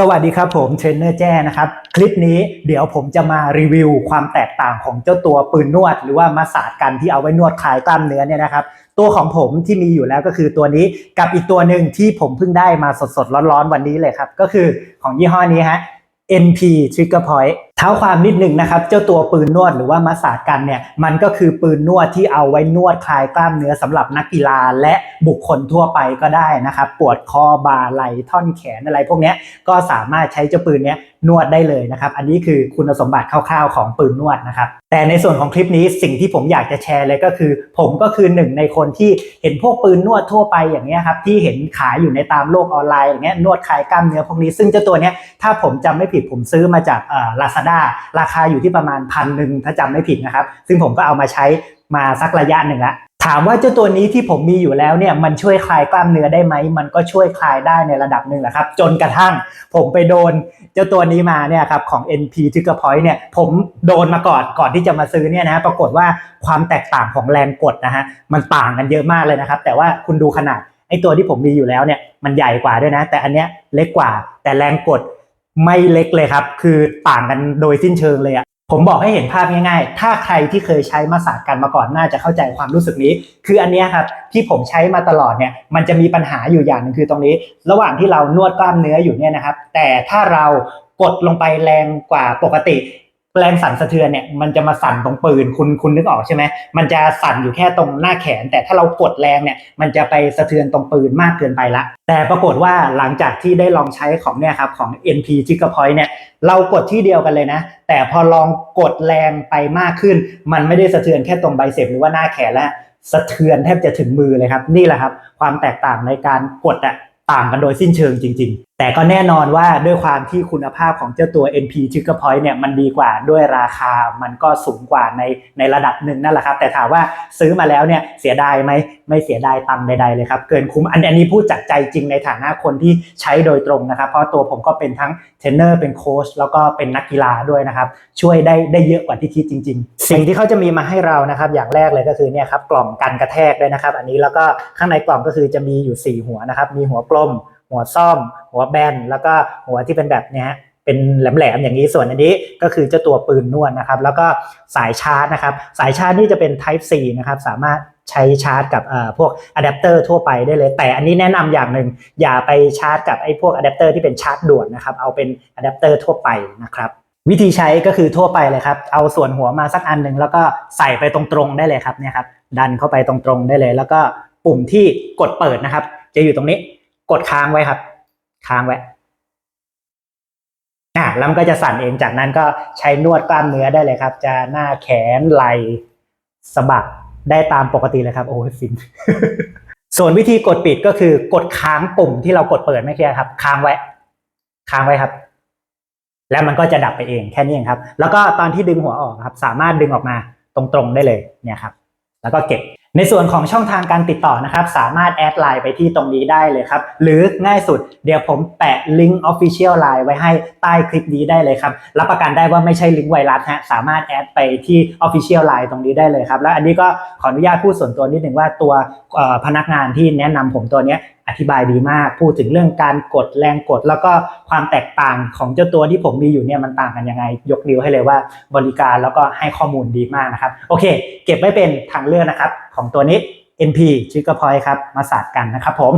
สวัสดีครับผมเทรนเนอร์แจ้นะครับ คลิปนี้เดี๋ยวผมจะมารีวิวความแตกต่างของเจ้าตัวปืนนวด หรือว่ามาสาดกันที่เอาไว้นวดคลายกล้ามเนื้อเนี่ยนะครับ ตัวของผมที่มีอยู่แล้วก็คือตัวนี้กับอีกตัวหนึ่งที่ผมเพิ่งได้มาสดๆ ร้อนๆ วันนี้เลยครับ ก็คือของยี่ห้อนี้ฮะ NP Trigger Point เท้าความนิดนึงนะครับ เจ้าตัวปืนนวดหรือว่ามาสาดกันเนี่ยมันก็คือปืนนวดที่เอาไว้นวดคลายกล้ามเนื้อสำหรับนักกีฬาและบุคคลทั่วไปก็ได้นะครับ ปวดคอบ่าไหล่ท่อนแขนอะไรพวกนี้ก็สามารถใช้เจ้าปืนเนี้ยนวดได้เลยนะครับ อันนี้คือคุณสมบัติคร่าวๆของปืนนวดนะครับ แต่ในส่วนของคลิปนี้สิ่งที่ผมอยากจะแชร์เลยก็คือ ผมก็คือหนึ่งในคนที่เห็นพวกปืนนวดทั่วไปอย่างเงี้ยครับที่เห็นขายอยู่ในตามโลกออนไลน์อย่างเงี้ยนวดคลายกล้ามเนื้อพวกนี้ซึ่งเจ้าตัวเนี้ยถ้าผมจำไม่ผิดผมซื้อมาจากลาซาด้าราคาอยู่ที่ประมาณพันหนึ่งถ้าจำไม่ผิดนะครับ ซึ่งผมก็เอามาใช้มาสักระยะหนึ่งละถามว่าเจ้าตัวนี้ที่ผมมีอยู่แล้วเนี่ยมันช่วยคลายกล้ามเนื้อได้ไหม มันก็ช่วยคลายได้ในระดับหนึ่งแหละครับ จนกระทั่งผมไปโดนเจ้าตัวนี้มาเนี่ยครับของ NP Trigger Point เนี่ยผมโดนมาก่อนก่อนที่จะมาซื้อเนี่ยนะปรากฏว่าความแตกต่างของแรงกดนะฮะมันต่างกันเยอะมากเลยนะครับ แต่ว่าคุณดูขนาดไอ้ตัวที่ผมมีอยู่แล้วเนี่ยมันใหญ่กว่าด้วยนะ แต่อันเนี้ยเล็กกว่าแต่แรงกด ไม่เล็กเลยครับ คือต่างกันโดยสิ้นเชิงเลยอะผมบอกให้เห็นภาพง่ายๆ ถ้าใครที่เคยใช้มาสากันมาก่อนน่าจะเข้าใจความรู้สึกนี้ คืออันนี้ครับที่ผมใช้มาตลอดเนี่ย มันจะมีปัญหาอยู่อย่างหนึ่งคือตรงนี้ ระหว่างที่เรานวดกล้ามเนื้ออยู่เนี่ยนะครับ แต่ถ้าเรากดลงไปแรงกว่าปกติ แรงสั่นสะเทือนเนี่ยมันจะมาสั่นตรงปืนคุณคุณนึกออกใช่ไหมมันจะสั่นอยู่แค่ตรงหน้าแขน แต่ถ้าเรากดแรงเนี่ยมันจะไปสะเทือนตรงปืนมากเกินไปละ แต่ปรากฏว่าหลังจากที่ได้ลองใช้ของเนี่ยครับของ NP Trigger Point เนี่ยเรากดที่เดียวกันเลยนะ แต่พอลองกดแรงไปมากขึ้น มันไม่ได้สะเทือนแค่ตรงไบเซปหรือว่าหน้าแขนแล้วสะเทือนแทบจะถึงมือเลยครับนี่แหละครับ ความแตกต่างในการกดอะต่างกันโดยสิ้นเชิงจริง ๆแต่ก็แน่นอนว่าด้วยความที่คุณภาพของเจ้าตัว NP Trigger Point เนี่ยมันดีกว่าด้วยราคามันก็สูงกว่าในในระดับหนึ่งนั่นแหละครับ แต่ถามว่าซื้อมาแล้วเนี่ยเสียดายไหมไม่เสียดายตังใดๆเลยครับ เกินคุ้มอันอันนี้พูดจากใจจริงในฐานะคนที่ใช้โดยตรงนะครับ เพราะตัวผมก็เป็นทั้งเทรนเนอร์เป็นโค้ชแล้วก็เป็นนักกีฬาด้วยนะครับ ช่วยได้ได้เยอะกว่าที่คิดจริง ๆ สิ่งที่เขาจะมีมาให้เรานะครับ อย่างแรกเลยก็คือเนี่ยครับกล่องกันกระแทกด้วยนะครับ อันนี้แล้วก็ข้างในกล่องก็คือจะมีอยู่ 4 หัวนะครับมีหัวกลม หัวซ่อม หัวแบน แล้วก็หัวที่เป็นแบบนี้เป็นแหลมๆอย่างนี้ส่วนอันนี้ก็คือเจ้าตัวปืนนวดนะครับ แล้วก็สายชาร์จนะครับ สายชาร์จนี่จะเป็น Type C นะครับ สามารถใช้ชาร์จกับพวกอะแดปเตอร์ทั่วไปได้เลย แต่อันนี้แนะนำอย่างหนึ่งอย่าไปชาร์จกับไอ้พวกอะแดปเตอร์ที่เป็นชาร์จด่วนนะครับ เอาเป็นอะแดปเตอร์ทั่วไปนะครับ วิธีใช้ก็คือทั่วไปเลยครับ เอาส่วนหัวมาสักอันหนึ่งแล้วก็ใส่ไปตรงๆได้เลยครับเนี่ยครับดันเข้าไปตรงๆได้เลย แล้วก็ปุ่มที่กดเปิดนะครับ จะอยู่ตรงนี้ กดค้างไว้ครับ ค้างไว้อะแล้วมันก็จะสั่นเองจากนั้นก็ใช้นวดกล้ามเนื้อได้เลยครับ จะหน้าแขนไหล่สะบักได้ตามปกติเลยครับ โอ้ยฟิน ส่วนวิธีกดปิดก็คือกดค้างปุ่มที่เรากดเปิดไม่ใช่ครับ ค้างไว้ ค้างไว้ครับ แล้วมันก็จะดับไปเองแค่นี้เองครับ แล้วก็ตอนที่ดึงหัวออกครับ สามารถดึงออกมาตรงๆได้เลยเนี่ยครับ แล้วก็เก็บ ในส่วนของช่องทางการติดต่อนะครับ สามารถแอดไลน์ไปที่ตรงนี้ได้เลยครับ หรือง่ายสุดเดี๋ยวผมแปะลิงก์ Official Line ไว้ให้ใต้คลิปนี้ได้เลยครับ รับประกันได้ว่าไม่ใช่ลิงก์ไวรัสฮะสามารถแอดไปที่ Official Line ตรงนี้ได้เลยครับ แล้วอันนี้ก็ขออนุญาตพูดส่วนตัวนิดหนึ่งว่าตัวพนักงานที่แนะนำผมตัวเนี้ยอธิบายดีมาก พูดถึงเรื่องการกดแรงกด แล้วก็ความแตกต่างของเจ้าตัวที่ผมมีอยู่เนี่ยมันต่างกันยังไง ยกนิ้วให้เลยว่าบริการแล้วก็ให้ข้อมูลดีมากนะครับ โอเค เก็บไว้เป็นทางเลือกนะครับ ของตัวนี้ NP Trigger Point ครับมาสาดกันนะครับผม